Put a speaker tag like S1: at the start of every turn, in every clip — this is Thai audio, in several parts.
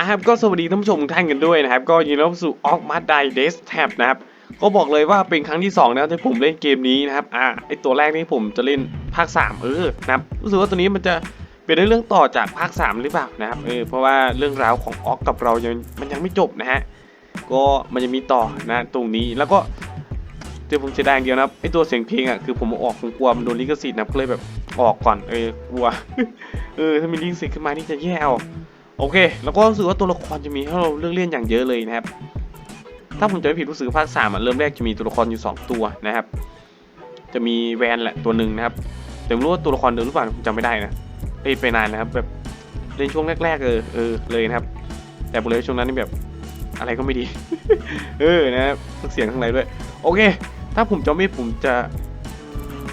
S1: มาครับก็สวัสดีท่านผู้ชมท่านกันด้วยนะครับ ก็ยินดีต้อนรับสู่ออกมาไดเดสแท็บนะครับ ก็บอกเลยว่าเป็นครั้งที่2นะที่ผมเล่นเกมนี้นะครับอ่าไอตัวแรกนี่ผมจะเล่นภาค 3 เออนะครับรู้สึกว่าตัวนี้มันจะเป็นเรื่องต่อจากภาค 3 หรือเปล่านะครับเออเพราะว่าเรื่องราวของออกกับเรายังมันยังไม่จบนะฮะก็มันจะมีต่อนะตรงนี้แล้วก็เดี๋ยวผมเสียดายอย่างเดียวนะครับไอตัวเสียงเพลงอะคือผมออกผมกลัวมันโดนลิขสิทธิ์นะก็เลยแบบออกก่อนเออกลัวเออถ้ามีลิขสิทธิ์ขึ้นมานี่จะแย่เอา โอเค แล้วก็รู้สึกว่าตัวละครจะมีให้เราเลือกเล่นอย่างเยอะเลยนะครับ ถ้าผมจะไม่ผิดรู้สึกภาคสามอะเริ่มแรกจะมีตัวละครอยู่ 2 ตัวนะครับ จะมีแวนแหละตัวหนึ่งนะครับ แต่ไม่รู้ว่าตัวละครเดิมหรือเปล่าผมจำไม่ได้นะเล่นไปนานนะครับแบบเล่นช่วงแรก ๆ เออเออเลยนะครับ แต่บอกเลยช่วงนั้นนี่แบบอะไรก็ไม่ดี เออนะครับเสียงข้างในด้วย โอเค ถ้าผมจำไม่ผิดผมจะ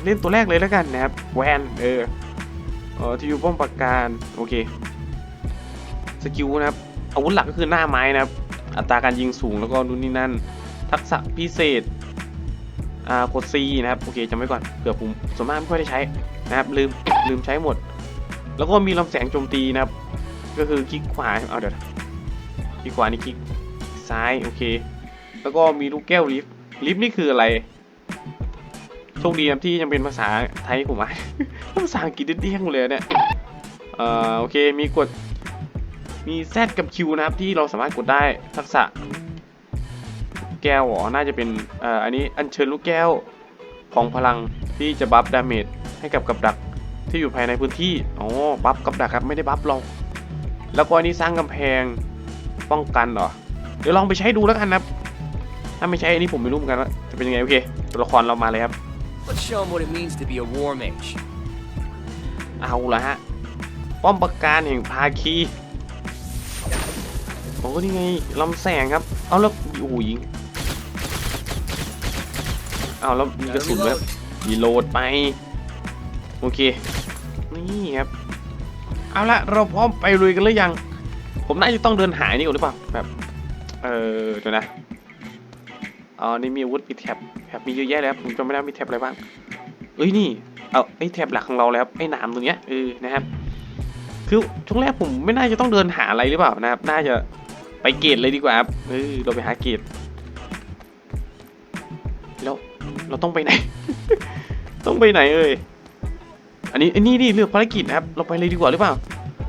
S1: เล่นตัวแรกเลยแล้วกันนะครับ แวน เออเออที่อยู่ป้อมปราการ โอเค กิลนะครับอาวุธหลักก็คือหน้าไม้นะครับ อัตราการยิงสูงแล้วก็นู่นนี่นั่น ทักษะพิเศษอ่ากด C นะครับ โอเคจำไว้ก่อนเผื่อผมส่วนมากไม่ค่อยได้ใช้นะครับลืมลืมใช้หมด แล้วก็มีลำแสงโจมตีนะครับ ก็คือคลิกขวาเอาเดี๋ยวคลิกขวานี่คลิกซ้ายโอเค แล้วก็มีลูกแก้วลิฟต์ลิฟต์นี่คืออะไรโชคดีนะที่ยังเป็นภาษาไทยผมอะภาษาอังกฤษเดี้ยงเลยเนี่ยเอ่อโอเคมีกด มี Z กับ Q นะครับที่เราสามารถกดได้ทักษะ แก้วอ๋อน่าจะเป็นเอ่ออันนี้อัญเชิญลูกแก้วของพลังที่จะบัฟดาเมจให้กับกับดักที่อยู่ภายในพื้นที่อ๋อบัฟกับดักครับไม่ได้บัฟหรอกแล้วก็อันนี้สร้างกำแพงป้องกันเหรอเดี๋ยวลองไปใช้ดูแล้วกันนะครับถ้าไม่ใช้อันนี้ผมไม่รู้เหมือนกันว่าจะเป็นยังไงโอเคตัวละครเรามาเลยครับ
S2: Let's show him what it means to be a war mage.
S1: เอาละฮะ ป้อมปราการแห่งภาคีโอ้นี่ไงลำแสงครับ เอาแล้วโอ้ยิงเอาแล้วมีกระสุนแบบรีโหลดไป โอเค นี่ครับ เอาละเราพร้อมไปลุยกันหรือยัง ผมน่าจะต้องเดินหายนี่ก่อนหรือเปล่า แบบ เออเดี๋ยวนะอ๋อนี่มีอาวุธมีแท็บแท็บมีเยอะแยะเลยครับผมจำไม่ได้มีแท็บอะไรบ้าง เอ้ยนี่ เอาไอ้แท็บหลักของเราแล้วไอ้หนามตรงเนี้ยเออนะครับ คือช่วงแรกผมไม่น่าจะต้องเดินหาอะไรหรือเปล่านะครับ น่าจะ ไปเกตเลยดีกว่าครับเออเราไปหาเกตแล้วเราต้องไปไหน ต้องไปไหนเอ่ยอันนี้อันนี้นี่เลือกภารกิจนะครับ เราไปเลยดีกว่าหรือเปล่า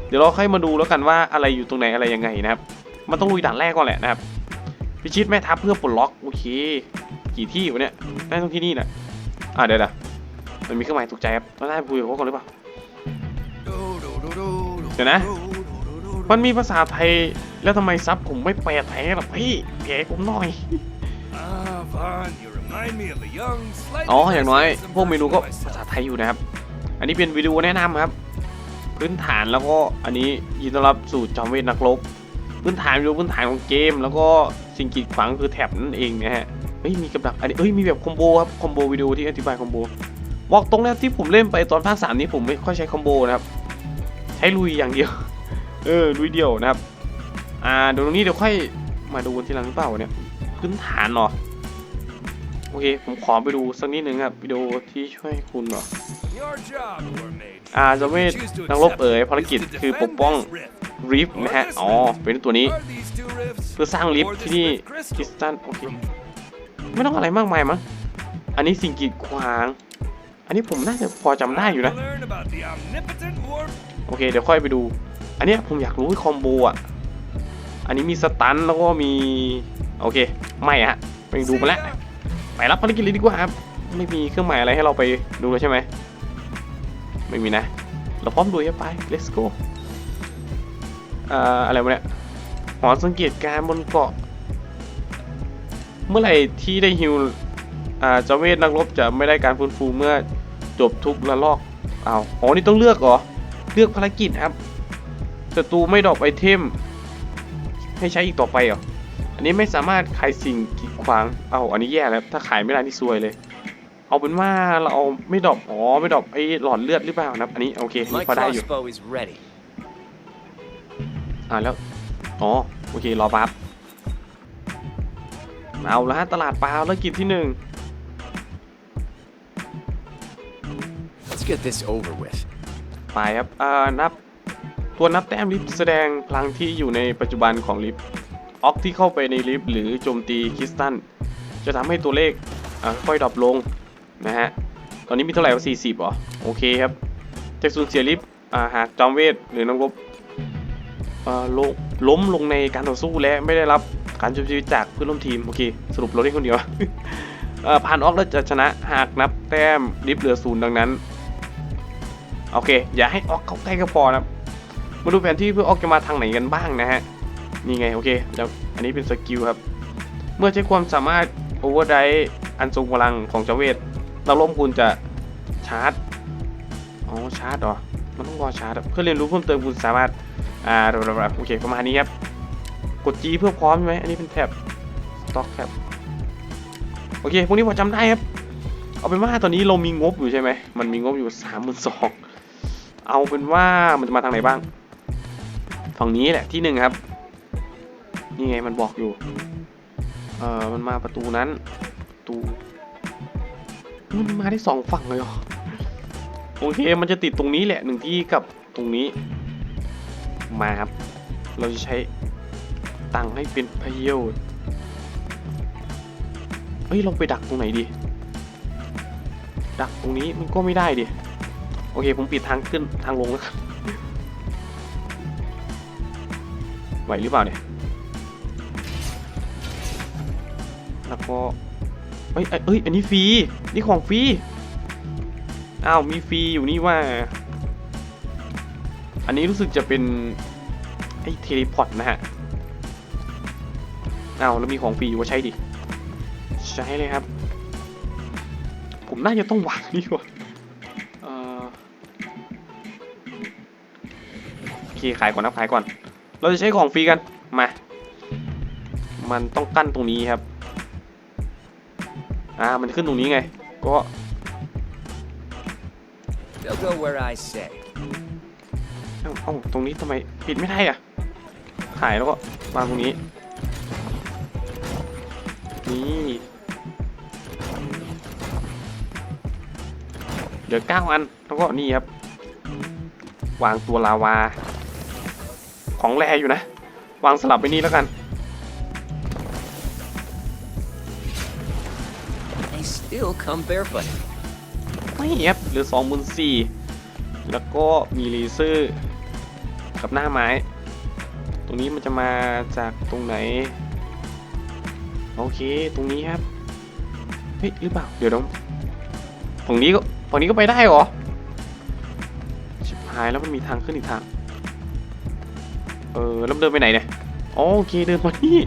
S1: เดี๋ยวเราค่อยมาดูแล้วกันว่าอะไรอยู่ตรงไหนอะไรยังไงนะครับ มันต้องลุยด่านแรกก่อนแหละนะครับ พิชิตแม่ทัพเพื่อปลดล็อกโอเค กี่ที่วะเนี่ยได้ตรงที่นี่นะอะเดี๋ยวเดี๋ยวมันมีเครื่องหมายถูกใจครับเราได้คุยกับเขาก่อนหรือเปล่าเดี๋ยวนะ มันมีภาษาไทยแล้วทำไมซับผมไม่แปลไทยล่ะพี่แกผมหน่อย
S3: Ah, Vaughn, you remind me of a young, slightly
S1: อ๋อ อย่างน้อย
S3: pessimistic
S1: พวกเมนูก็
S3: version of
S1: ภาษา
S3: myself.
S1: ไทยอยู่นะครับ อันนี้เป็นวิดีโอแนะนำครับ พื้นฐานแล้วก็อันนี้ยินดีต้อนรับสู่จอมเวทนักรบ พื้นฐานวิดีโอพื้นฐานของเกม แล้วก็สิ่งกีดขวางคือแท็บนั่นเองนะฮะ เฮ้ย มีกับดัก อันนี้เฮ้ย มีแบบคอมโบครับ คอมโบวิดีโอที่อธิบายคอมโบ บอกตรงแล้วที่ผมเล่นไปตอนภาคสามนี้ผมไม่ค่อยใช้คอมโบนะครับ ใช้ลุยอย่างเดียว เออลุยเดียวนะครับ อ่าเดี๋ยวตรงนี้เดี๋ยวค่อยมาดูกันทีหลังหรือเปล่าเนี่ยพื้นฐานเหรอโอเค ผมขอไปดูสักนิดหนึ่งครับวิดีโอที่ช่วยคุณเหรอ
S3: Your job, War Mage.
S1: อ่าจะเวทนักรบเอ๋ยภารกิจคือปกป้องริฟนะฮะ อ๋อ เป็นตัวนี้ เพื่อสร้างลิฟที่นี่คริสตันโอเค ไม่ต้องอะไรมากมายมั้ง อันนี้สิ่งกีดขวาง อันนี้ผมน่าจะพอจำได้อยู่นะ โอเค เดี๋ยวค่อยไปดู อันเนี้ยผมอยากรู้คอมโบอะ อันนี้มีสตันแล้วก็มี โอเค ไม่อะไปดูมาแล้วไปรับภารกิจเลยดีกว่าครับ ไม่มีเครื่องหมายอะไรให้เราไปดูเลยใช่ไหม ไม่มีนะ เราพร้อมดูใช่ไป let's go อ่ออะไรวะเนี่ยหอสังเกตการบนเกาะ เมื่อไหร่ที่ได้ฮิวอ่าจ้าเวทนักรบจะไม่ได้การฟื้นฟูเมื่อจบทุกระลอกอ้าวอ๋อนี่ต้องเลือกเหรอ เลือกภารกิจครับ ศัตรูไม่ดรอปไอเทม ให้ใช้อีกต่อไปเหรอ อันนี้ไม่สามารถขายสิ่งกีดขวาง เอาอันนี้แย่แล้ว ถ้าขายไม่ได้นี่ซวยเลย เอาเป็นว่าเราเอาไม่ดรอปอ๋อไม่ดรอปไอหลอดเลือดหรือเปล่านะครับอันนี้โอเค
S2: My
S1: นี่พอได้อยู่
S2: crossbow is ready.
S1: อ่าแล้ว อ๋อโอเครอปั๊บเอาละฮะตลาดปลาแล้วกิจที่หนึ่ง
S2: Let's get this over with.
S1: ไปครับอ่านับ ตัวนับแต้มลิฟต์แสดงพลังที่อยู่ในปัจจุบันของลิฟต์ออกที่เข้าไปในลิฟต์หรือโจมตีคริสตัลจะทำให้ตัวเลขค่อยดรอปลงนะฮะ ตอนนี้มีเท่าไหร่ว่า40เหรอ โอเคครับจะสูญเสียลิฟต์หากจอมเวทหรือนักรบลงล้มลงในการต่อสู้และไม่ได้รับการช่วยชีวิตจากเพื่อนร่วมทีม โอเค สรุปเราเล่นคนเดียวผ่านออกแล้วจะชนะหากนับแต้มลิฟต์เหลือศูนย์ดังนั้น โอเค อย่าให้ออกเข้าใกล้ก็พอนะครับ มาดูแผนที่เพื่อออกจะมาทางไหนกันบ้างนะฮะ นี่ไงโอเคแล้วอันนี้เป็นสกิลครับ เมื่อใช้ความสามารถโอเวอร์ไดอันทรงพลังของเจเวทเราล้มคุณจะชาร์จ อ๋อชาร์จเหรอ มันต้องรอชาร์จเพื่อเรียนรู้เพิ่มเติมคุณสามารถ อ่าโอเคประมาณนี้ครับ กด G เพื่อพร้อมใช่ไหมอันนี้เป็นแท็บสต็อกแท็บโอเคพวกนี้พอจำได้ครับ เอาเป็นว่าตอนนี้เรามีงบอยู่ใช่ไหม มันมีงบอยู่สามหมื่นสองเอาเป็นว่ามันจะมาทางไหนบ้าง ฝั่งนี้แหละที่หนึ่งครับ นี่ไงมันบอกอยู่ เออมันมาประตูนั้นประตูมันมาได้สองฝั่งเลยเหรอโอเค มันจะติดตรงนี้แหละหนึ่งที่กับตรงนี้ มาครับ เราจะใช้ตังให้เป็นประโยชน์เฮ้ยเราไปดักตรงไหนดี ดักตรงนี้มันก็ไม่ได้ดิ โอเค ผมปิดทางขึ้นทางลงแล้วกัน ไหวหรือเปล่าเนี่ย แล้วก็เอ้ยเอ้ย อันนี้ฟรี นี่ของฟรี อ้าว มีฟรีอยู่นี่ว่า อันนี้รู้สึกจะเป็น ไอ้เทเลพอร์ตนะฮะ อ้าว แล้วมีของฟรีอยู่ก็ใช้ดิ ใช้เลยครับ ผมน่าจะต้องวางนี่ก่อนเอ่อโอเค ขายก่อนนะขายก่อน เราจะใช้ของฟรีกันมา มันต้องกั้นตรงนี้ครับ อ่า มันขึ้นตรงนี้ไง ก็
S2: They'll go where I say.
S1: เอ้าเอ้าตรงนี้ทำไมปิดไม่ได้อะขายแล้วก็วางตรงนี้ นี่เดี๋ยวเก้าอัน แล้วก็นี่ครับ วางตัวลาวา ของแรอยู่นะ วางสลับไปนี่แล้วกัน
S2: They still come barefoot.
S1: ไม่ครับเหลือสองหมื่นสี่แล้วก็มีเลเซอร์กับหน้าไม้ ตรงนี้มันจะมาจากตรงไหน โอเคตรงนี้ครับ เฮ้ยหรือเปล่า เดี๋ยวน้องฝั่งนี้ก็ฝั่งนี้ก็ไปได้เหรอ ชิบหายแล้วมันมีทางขึ้นอีกทาง เออแล้วมันเดินไปไหนเนี่ยอ๋อโอเคเดินมานี่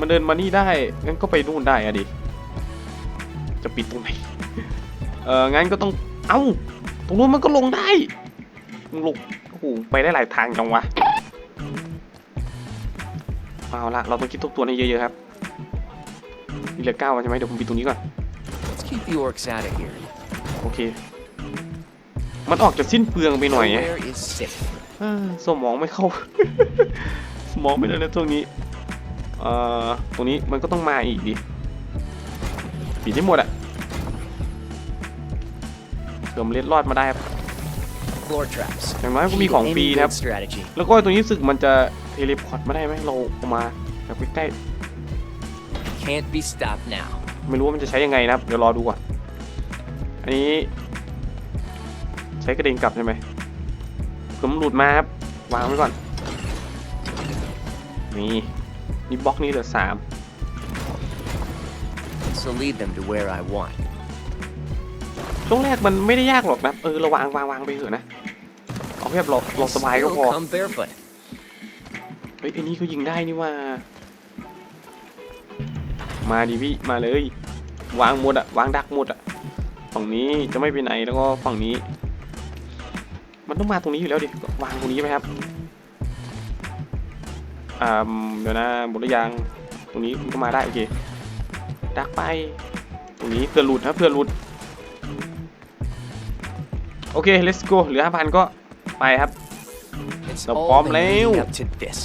S1: มันเดินมานี่ได้ งั้นก็ไปนู่นได้อะดิ จะปิดตรงไหน เอองั้นก็ต้อง เอ้า ตรงนู้นมันก็ลงได้มึงลงโอ้โหไปได้หลายทางจังวะ เอาละเราต้องคิดทบทวนให้เยอะๆครับมีเหลือเก้าอันใช่ไหมเดี๋ยวผมปิดตรงนี้ก่อน
S2: Let's keep the orcs out of here.
S1: โอเค มันออกจะสิ้นเปลืองไปหน่อยอะ
S2: Nowhere is safe.
S1: เอ้อสมองไม่เข้า สมองไม่ได้แล้วตรงนี้เอ่อตรงนี้มันก็ต้องมาอีกดิปิดให้หมดอะเผื่อมนเล็ดรอดมาได้ครับ
S2: Floor traps.
S1: อย่างน้อยก็มี
S2: Key to
S1: ของฟรี
S2: any
S1: นะครับ
S2: good strategy.
S1: แล้วก็ตัวนี้รู้สึกมันจะเทเลพอร์ตมาได้ไหมเราเอามาแบบใกล้
S2: Can't be stopped now.
S1: ๆไม่รู้ว่ามันจะใช้ยังไงนะครับ เดี๋ยวรอดูก่อน อันนี้ ใช้กระเด็นกลับใช่ไหม ผมหลุดมาครับ วางไว้ก่อน นี่ นี่บล็อกนี้เหลือสาม
S2: So lead them to where I want.
S1: ช่วงแรกมันไม่ได้ยากหรอกนะ เออเราวางวางวางไปเถอะนะ เอาแค่เราเราสบายก็
S2: Still
S1: พอ
S2: come barefoot.
S1: เฮ้ยไอ้นี่ก็ยิงได้นี่ว่า มาดิพี่ มาเลย วางหมดอะวางดักหมดอะฝั่งนี้จะไม่ไปไหนแล้วก็ฝั่งนี้ มันต้องมาตรงนี้อยู่แล้วดิก็วางตรงนี้ไหมครับอ่าเดี๋ยวนะหมดหรือยังตรงนี้มันก็มาได้โอเคดักไป ตรงนี้เพื่อหลุดนะเพื่อหลุดโอเค let's go เหลือห้าพันก็ไปครับ
S2: It's
S1: Now
S2: all
S1: bomb
S2: been leading
S1: Leo.
S2: up to this.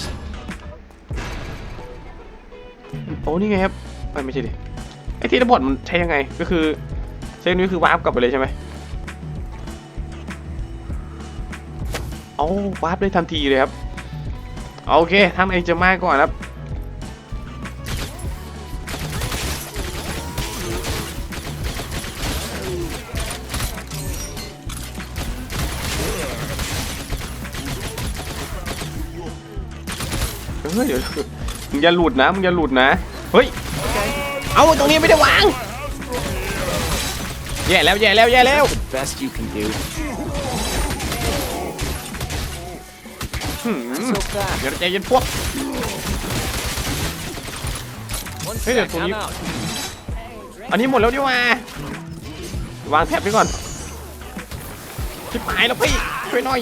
S1: โอ้นี่ไงครับเอ้ยไม่ใช่ดิไอ้ที่ระบอดมันใช้ยังไงก็คือใช้นี้คือวาร์ปกลับไปเลยใช่ไหม เอาวาร์ปได้ทันทีเลยครับ โอเคทำเองจะมาก่อนครับ เฮ้ยเดี๋ยวมึงอย่าหลุดนะ มึงอย่าหลุดนะ เฮ้ย เอาตรงนี้ไม่ได้วาง แย่แล้วแย่แล้วแย่แล้ว
S2: best you can do.
S1: เดี๋ยวใจเย็นพวก
S2: One
S1: Hey,
S2: sec,
S1: Tony.
S2: I'm out.
S1: อันนี้หมดแล้วดิว่าวางแท็บไปก่อนชิบหายแล้วพี่ช่วยหน่อย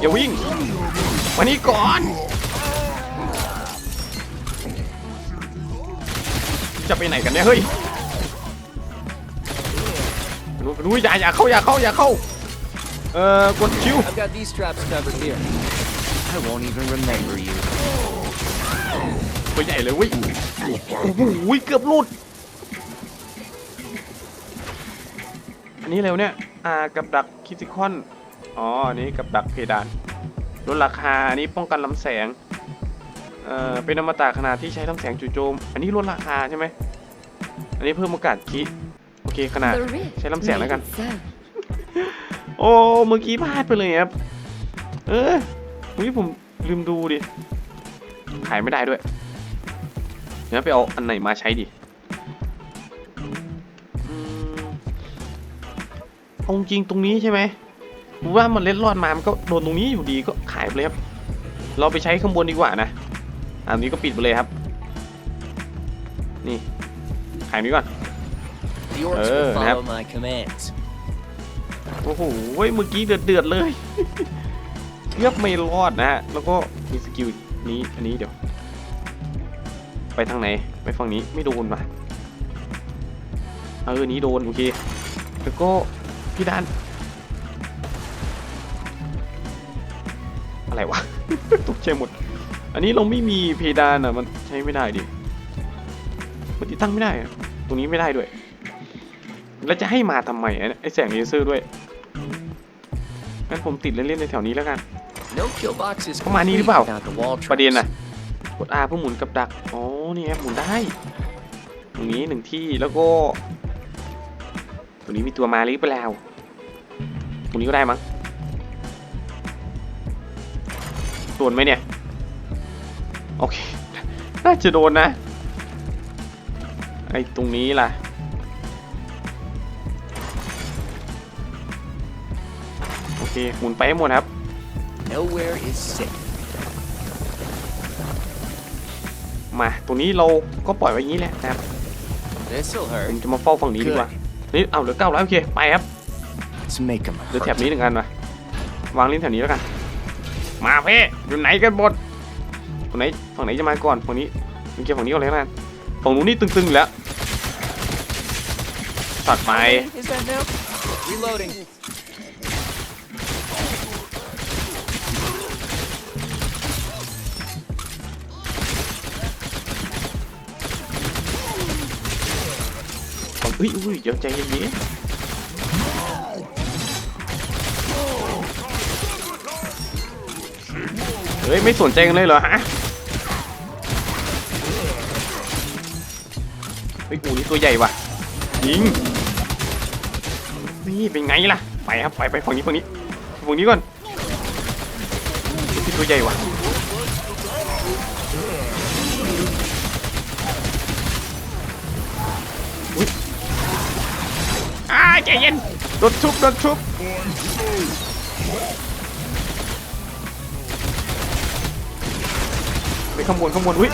S1: อย่าวิ่งอย่าวิ่งมานี่ก่อน จะไปไหนกันเนี่ยเฮ้ยรู้รู้อย่าอย่าเข้าอย่าเข้าอย่าเข้าเอ่อกดคิว
S2: I've got these straps covered here. I won't even remember you.
S1: ตัวใหญ่เลยเว้ยโอ้โหเกือบหลุด อันนี้เร็วเนี่ย อ่า กับดักคิติคอน อ๋อ อันนี้กับดักเพดานลดราคา อันนี้ป้องกันลำแสง เอ่อ เป็นอมตะขนาดที่ใช้ลำแสงจู่โจม อันนี้ลดราคาใช่ไหม อันนี้เพิ่มโอกาสคิโอเคขนาด
S4: The rift
S1: ใช้ลำแสงแล้วกัน
S4: made it so.
S1: โอ้เมื่อกี้พลาดไปเลยครับ เออเมื่อกี้ผมลืมดูดิ ขายไม่ได้ด้วยเดี๋ยวไปเอาอันไหนมาใช้ดิอืมเอาจริงตรงนี้ใช่ไหม ผมว่ามันเล็ดรอดมา มันก็โดนตรงนี้อยู่ดีก็ขายไปเลยครับ เราไปใช้ข้างบนดีกว่านะ อันนี้ก็ปิดไปเลยครับ นี่ขายนี้ก่อน
S2: The orcs
S1: Oh,
S2: will
S1: nap.
S2: follow my commands.
S1: โอ้โหเว้ยเมื่อกี้เดือดเดือดๆเลยเลือกไม่รอดนะฮะ แล้วก็มีสกิลนี้ อันนี้เดี๋ยว ไปทางไหน ไปฝั่งนี้ไม่โดนป่ะเออนี้โดน โอเค แล้วก็พี่ดาน อะไรวะ ตกใจหมด อันนี้เราไม่มีเพดานอะ มันใช้ไม่ได้ดิ มันติดตั้งไม่ได้อะตรงนี้ไม่ได้ด้วย แล้วจะให้มาทำไมอะไอแสงเลเซอร์ด้วย งั้นผมติดเล่นๆในแถวนี้แล้วกัน
S2: No kill box is
S1: ประมาณนี้หรือ
S2: complete
S1: เปล่า
S2: without the wall
S1: ประเด็น
S2: traps.
S1: น่ะ กด R เพื่อหมุนกับดัก อ๋อ นี่ครับหมุนได้ ตรงนี้หนึ่งที่ แล้วก็ ตรงนี้มีตัวมาหรือเปล่าตรงนี้ก็ได้มั้ง โดนไหมเนี่ย โอเค น่าจะโดนนะ ไอ้ตรงนี้ล่ะ โอเค หมุนไปให้หมดครับ
S2: Nowhere is safe.
S1: มาตรงนี้เราก็ปล่อยไว้อย่างนี้แหละนะครับ
S2: This'll
S1: ผม
S2: hurt.
S1: จะมาเฝ้าฝั่งนี้ดีกว่า นี่ เอาเหลือเก้าร้อยโอเค ไปครับ
S2: Let's make them
S1: เหลือแถบ
S2: hurt.
S1: นี้หนึ่งอันมาวางลิ้นแถวนี้แล้วกัน มาเพ่อยู่ไหนกันหมดฝั่งไหนฝั่งไหนจะมาก่อนฝั่งนี้โอเคฝั่งนี้ก่อนเลยละฝั่งนู้นนี่ตึงๆแล้วตัดไป
S2: Is that now? Reloading.
S1: ฝั่งอุ้ยอุ้ยเดี๋ยวใจเย็นๆ เฮ้ย ไม่สนใจกันเลยเหรอฮะเฮ้ยอูนี่ตัวใหญ่ว่ะยิงนี่เป็นไงล่ะ ไปครับ ไปไปฝั่งนี้ฝั่งนี้ฝั่งนี้ก่อนนี่ตัวใหญ่ว่ะอุ้ยอ้าใจเย็นโดนชุบโดนชุบ ไปข้างบนข้างบนอุ้ย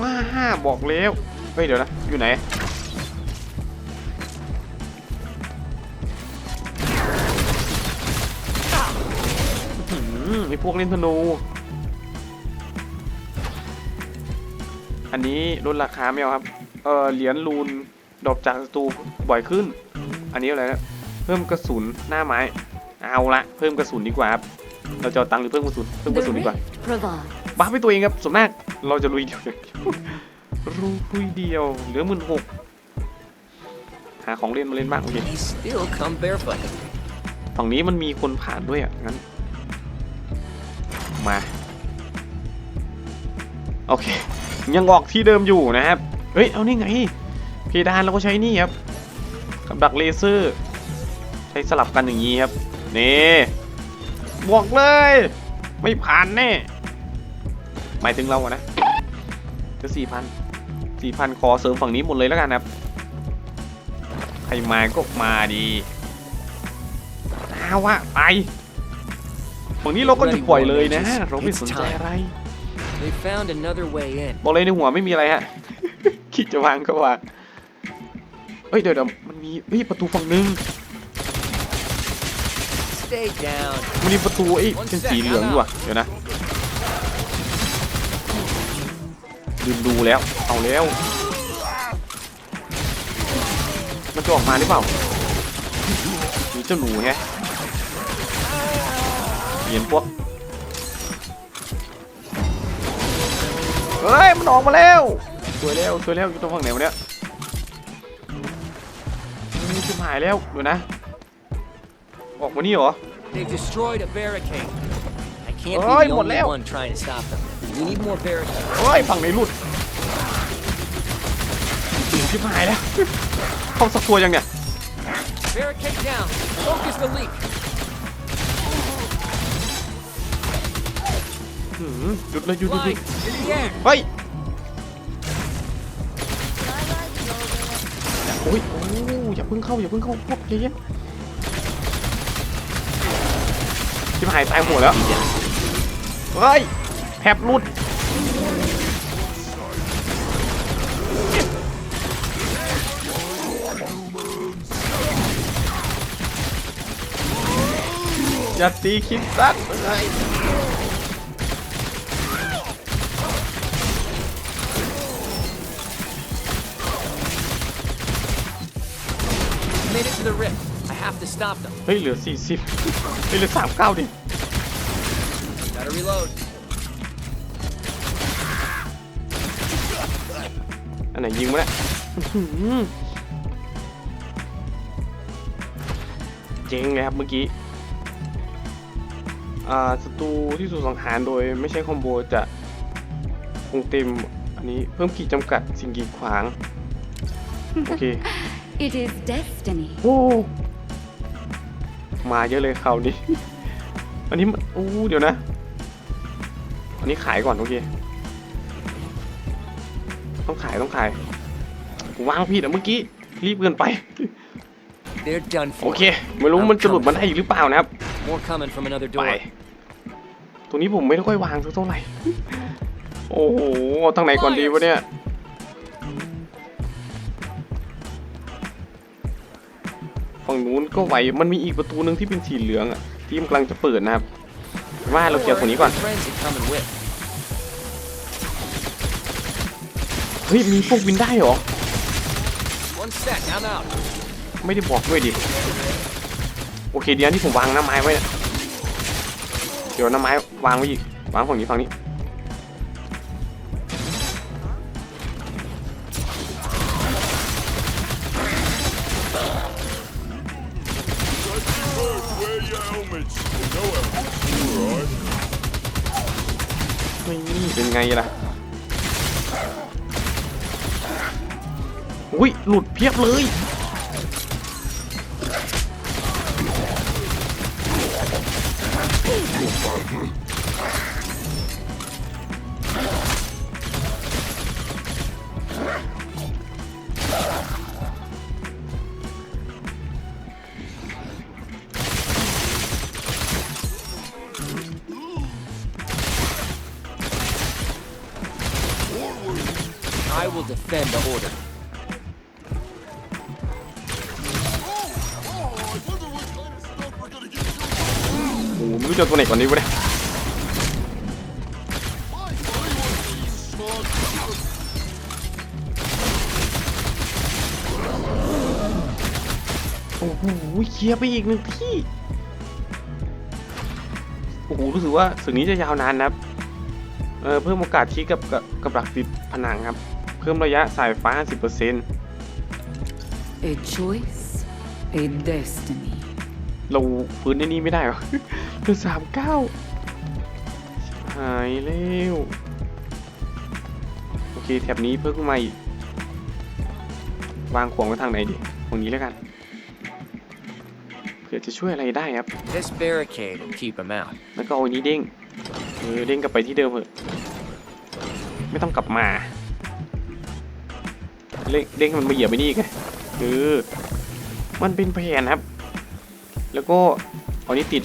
S1: ว้าห้าบอกแล้วเฮ้ยเดี๋ยวนะ อยู่ไหนอื้อหือมไอพวกเล่นธนู อันนี้ลดราคาไม่เอาครับ เออเหรียญรูนดอปจากศัตรูบ่อยขึ้น อันนี้อะไรนะ เพิ่มกระสุนหน้าไม้ เอาละเพิ่มกระสุนดีกว่าครับเราจะเอาตังค์หรือเพิ่มกระสุนเพิ่มก
S4: The
S1: ระสุนดีกว่า
S4: rift provides.
S1: บ้าไปตัวเองครับสมนาคเราจะลุยเดียวลุยเดียวเหลือหมื่นหกหาของเล่นมาเล่นบ้างโอเค
S2: He still come barefoot.
S1: ฝั่งนี้มันมีคนผ่านด้วยอะงั้นมาโอเค ยังออกที่เดิมอยู่นะครับเฮ้ยเอานี่ไงเพดานเราก็ใช้นี่ครับกับดักเลเซอร์ ใช้สลับกันอย่างนี้ครับ นี่บอกเลย ไม่ผ่านแน่หมายถึงเราอะนะก็สี่พันสี่พันคอเสริมฝั่งนี้หมดเลยแล้วกันครับ ใครมาก็มาดีเอาวะไปฝั่งนี้เราก็จะปล่อยเลยนะ เราไม่สนใจอะไร
S2: They found another way in.
S1: บอกเลยในหัวไม่มีอะไรฮะ คิดจะวางก็วางเฮ้ยเดี๋ยวเดี๋ยวมันมีเฮ้ยประตูฝั่งนึง
S2: Stay down.
S1: มันมีประตูไอ้เป็นสีเหลืองด้วยว่ะเดี๋ยวนะลืมดูแล้ว เอาแล้ว มันจะออกมาหรือเปล่ามีเจ้าหนูแฮเห็นพวก เฮ้ย มันออกมาแล้วสวยแล้วสวยแล้วอยู่ตรงฝั่งไหนวะเนี่ยนี่ชิบหายแล้วเดี๋ยวนะ ออกมานี่เหรอ
S2: They've destroyed a barricade. I can't
S1: Ôi,
S2: be the
S1: một
S2: only
S1: leo.
S2: one trying to stop them. We need more barricades.
S1: เฮ้ยฝั่งไหนหลุดชิบหายแล้ว เข้าสักตัวยังเนี่ย
S2: Barricade down. Focus the leak.
S1: หืมหยุดเลยหยุดหยุดหยุ
S2: Line
S1: ด
S2: in the air.
S1: เฮ้ยโอ้ยโอ้อย่าเพิ่งเข้าอย่าเพิ่งเข้าพวกเย็น ชิบหายตายหมดแล้วเฮ้ยแผบหลุดอย่าตีคิดสัตว์เลย
S2: Made it to the rift. Have to stop them.
S1: เฮ้ยเหลือ 40เฮ้ยเหลือ39ดิ
S2: Gotta reload.
S1: อันไหนยิงวะเนี่ยอื้อหือเจ๋งเลยครับเมื่อกี้ อ่าศัตรูที่ถูกสังหารโดยไม่ใช่คอมโบจะคงเต็ม อันนี้เพิ่มขีดจำกัดสิ่งกีดขวาง โอเค
S4: It is destiny.
S1: โอ้ มาเยอะเลยคราวนี้ อันนี้มันอู้เดี๋ยวนะ อันนี้ขายก่อนโอเค ต้องขายต้องขายผมวางผิดอะเมื่อกี้รีบเกินไป
S2: They're done
S1: โอ
S2: for.
S1: เค ไม่รู้มันจะหลุดมาได้อีกหรือเปล่านะครับ
S2: More coming from another
S1: ไป
S2: door.
S1: ตรงนี้ผมไม่ได้ค่อยวางสักเท่าไหร่ โอ้โหเอาทางไหนก่อนดีวะเนี่ย ฝั่งนู้นก็ไหวมันมีอีกประตูหนึ่งที่เป็นสีเหลืองอะที่มันกำลังจะเปิดนะครับว่าเราเกี่ยวตรงนี้ก่อน
S2: My friends are coming with.
S1: เฮ้ยมีพวกวินได้เหรอ
S2: One sec. I'm out.
S1: ไม่ได้บอกด้วยดิโอเคเดี๋ยวที่ผมวางหน้าไม้ไว้เนี่ยเดี๋ยวหน้าไม้วางไว้อีกวางฝั่งนี้ฝั่งนี้ ไงล่ะอุ้ยหลุดเพียบเลย
S2: will defend the order.
S1: Oh, ไม่รู้จะตัวไหนก่อนดีวะเนี่ยโอ้โหเคลียร์ไปอีกหนึ่งที่ โอ้โห รู้สึกว่าสึกนี้จะยาวนานนะครับ เออเพิ่มโอกาสชี้กับกับกับหลักปิดผนังครับ พิ่มระยะสายฟ้า 50%
S4: A choice, a destiny.
S1: เราฟื้นในนี้ไม่ได้เหรอเป็นสามเก้าหายเร็ว โอเคแถบนี้เพิ่มขึ้นมาอีก วางขวางไว้ทางไหนดีตรงนี้แล้วกัน เพื่อจะช่วยอะไรได้ครับ
S2: This barricade will keep him out.
S1: แล้วก็เอาอันนี้เด้งเออเด้งกลับไปที่เดิมเถอะ ไม่ต้องกลับมา เด้งเด้งให้มันมาเหยียบไปนี่ไงเออมันเป็นแผนครับ แล้วก็เอานี้ติด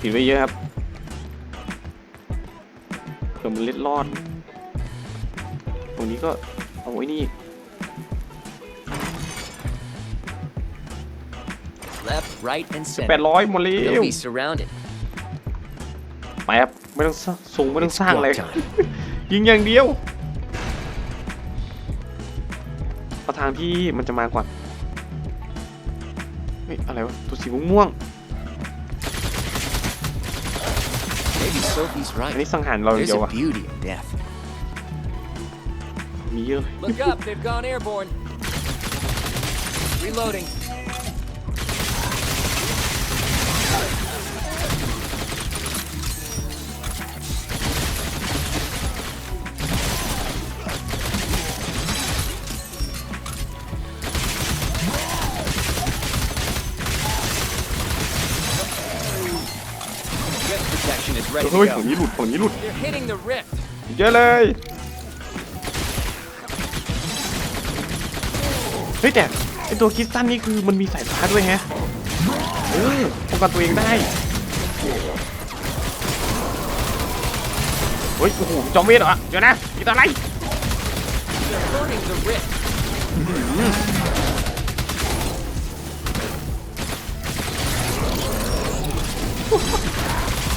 S1: ติดไว้เยอะครับเผื่อมันเล็ดรอด ตรงนี้ก็เอาไว้นี่
S2: Left, right, and
S1: แปด
S2: center.
S1: ร้อยหมดเร็ว
S2: They'll be surrounded.
S1: ไปครับไม่ต้องสร้างสูงไม่ต้อง
S2: It's
S1: สร้างอะไร
S2: go time.
S1: ยิงอย่างเดียว เอาทางที่มันจะมาก่อน เฮ้ย อะไรวะ ตัวสีม่วง
S2: Maybe Sophie's
S1: ๆอัน
S2: right.
S1: นี้สังหารเราอย่าง
S2: There's
S1: เดียว
S2: a
S1: อะ
S2: beauty in death.
S1: มีเยอะเลย
S2: Look up, they've gone airborne. Reloading.
S1: เฮ้ย
S2: to
S1: ฝั่ง
S2: go.
S1: นี้หลุดฝั่งนี้หลุด
S2: They're hitting the rift.
S1: เยอะเลยเฮ้ยแต่ไอตัวคริสตันนี่คือมันมีสายฟ้าด้วยแฮะเออป้องกันตัวเองได้เฮ้ยโอ้โหจอมเวทเหรอเดี๋ยวนะมีตัวอะไร
S2: They're burning the rift.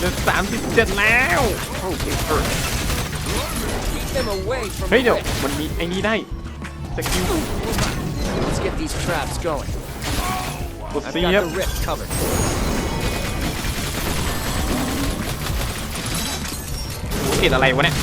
S1: เดือสามสิบเจ็ดแล้วโอเค
S2: Keep them away from
S1: เฮ้ย
S2: the
S1: เดี๋ยว
S2: rift.
S1: มันมีไอ้นี้ได้สกิล
S2: Let's get these traps going.
S1: กด
S2: I've
S1: ซี
S2: got
S1: ครับ
S2: the rift covered.
S1: ติดอะไรวะเนี่ย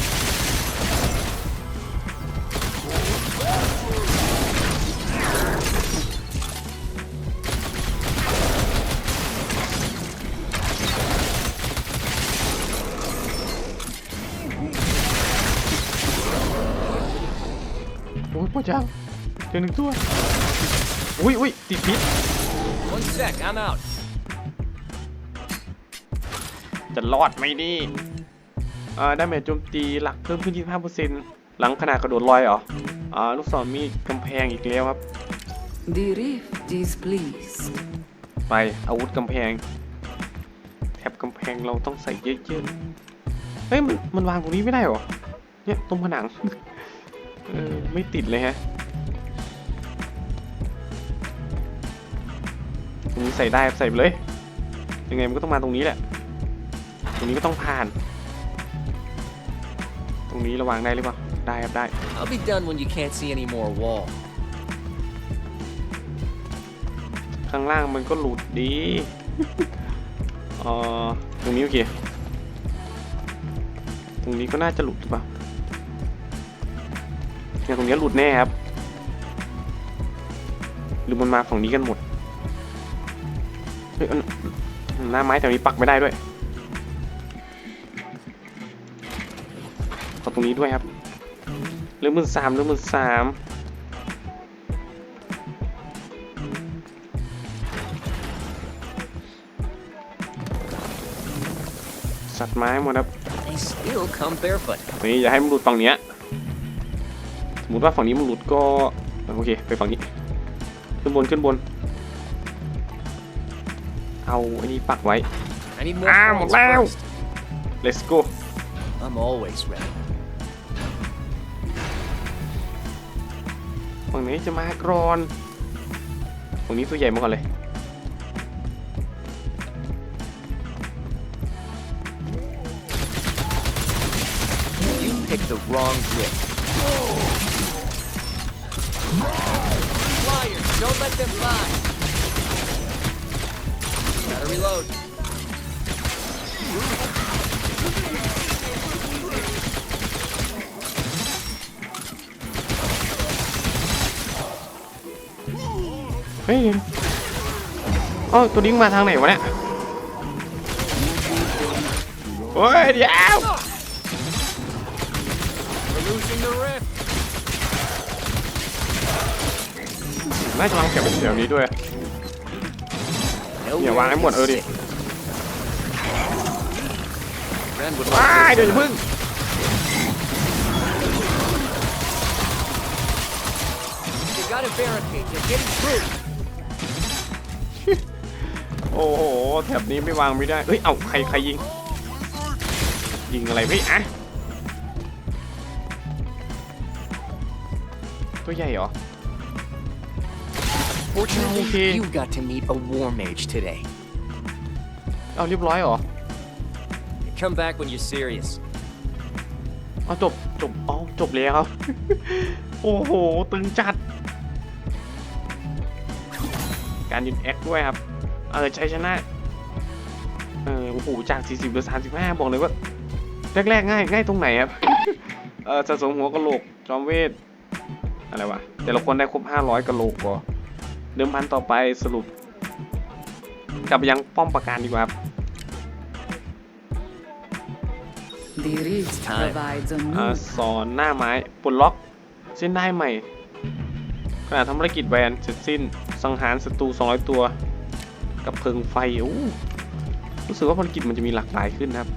S1: เจอหนึ่งตัว อุ้ยอุ้ยติดพิษ
S2: One sec, I'm out.
S1: จะรอดไหมนี่อ่าได้เมจโจมตีหลักเพิ่มขึ้น 25%หลังขนาดกระโดดลอยเหรอ อ่า ลูกศรมีกำแพงอีกแล้วครับ
S4: The rift is pleased.
S1: ไปอาวุธกำแพง แถบกำแพงเราต้องใส่เยอะๆ เฮ้ย มันมันวางตรงนี้ไม่ได้เหรอ เนี่ยตรงผนัง เออไม่ติดเลยฮะ รงนี้ใส่ได้ใส่ไปเลย ยังไงมันก็ต้องมาตรงนี้แหละ ตรงนี้ก็ต้องผ่าน ตรงนี้ระวางได้หรือเปล่า ได้ครับได้
S2: I'll be done when you can't see any more wall.
S1: ข้างล่างมันก็หลุดดีเอ่อตรงนี้โอเค ตรงนี้ก็น่าจะหลุดหรือเปล่าเนี่ยตรงนี้หลุดแน่ครับหรือมันมาฝั่งนี้กันหมดเฮ้ยอัน หน้าไม้แถวนี้ปักไม่ได้ด้วยขอตรงนี้ด้วยครับเรื่องมือสามเรื่องมือสามสัตว์ไม้หมดครับ
S2: They still come barefoot.
S1: นี่อย่าให้มันหลุดฝั่งเนี้ยสมมติว่าฝั่งนี้มันหลุดก็โอเคไปฝั่งนี้ ขึ้นบนขึ้นบน เอาอันนี้ปักไว้
S2: I need more
S1: Ah,
S2: points
S1: wow.
S2: first.
S1: let's go
S2: I'm always ready.
S1: ฝั่งนี้จะมากรอนฝั่งนี้ตัวใหญ่มาก่อนเลย
S2: You picked the wrong grip.
S5: Flyers, don't let them fly. Gotta reload.
S1: เฮ้ยเอ๋อตัวนี้มาทางไหนวะเนี่ยเฮ้ยเดี๋ยว
S5: We're losing the rift.
S1: น่าจะวางแถวเป็นแถวนี้ด้วย อย่าวางให้หมดเออดิ
S2: Friend would
S1: ว้าย
S2: like
S1: เดี๋ยวอย่าพึ่ง
S5: They got a barricade. They're getting through.
S1: โอ้โหแถบนี้ไม่วางไม่ได้เฮ้ย เอ้าใครใครยิง ยิงอะไรพี่อะตัวใหญ่เหรอ
S5: Fortunately,
S1: Okay.
S5: you got to meet a war mage today.
S1: เอาเรียบร้อยเหรอ
S5: Come back when you're serious.
S1: เอาจบจบอ๋อจบแล้ว โอ้โห ตึงจัด การยินแอคด้วยครับ เออชัยชนะ เออโอ้โห จาก 40เหลือ35 บอกเลยว่า แรกๆ ง่าย ง่ายตรงไหนครับ เออสะสมหัวกะโหลก จอมเวท อะไรวะ แต่ละคนได้ครบ 500กะโหลกก่อ เดิมพันต่อไปสรุป กลับไปยังป้อมประการดีกว่าครับ
S4: The rift
S5: time.
S4: provides a
S1: อ่า
S4: new
S1: สอนหน้าไม้ปลดล็อกเส้นได้ใหม่ขณะทำภารกิจแวนเสร็จสิ้นสังหารศัตรู 200 ตัว กับเพลิงไฟอู้รู้สึกว่าภารกิจมันจะมีหลากหลายขึ้นนะครับ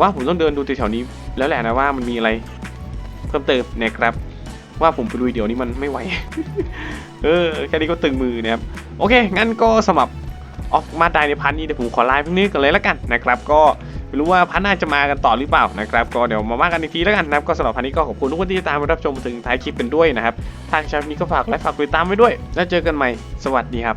S1: ว่าผมต้องเดินดูแถวๆนี้ แล้วแหละนะว่ามันมีอะไร เพิ่มเติมนะครับ ว่าผมไปลุยเดี๋ยวนี้มันไม่ไหว เออ แค่นี้ก็ตึงมือนะครับ โอเค งั้นก็สำหรับออกมาได้ในพันนี้เดี๋ยวผมขอไลฟ์เพียงนี้กันเลยแล้วกันนะครับ ก็ไม่รู้ว่าพันหน้าจะมากันต่อหรือเปล่านะครับก็เดี๋ยวมาว่ากันอีกทีแล้วกันนะครับก็สำหรับพันนี้ก็ขอบคุณทุกคนที่ติดตามรับชมถึงท้ายคลิปเป็นด้วยนะครับทางชองนี้ก็ฝากไลค์ฝากติดตามไว้ด้วย แล้วเจอกันใหม่สวัสดีครับ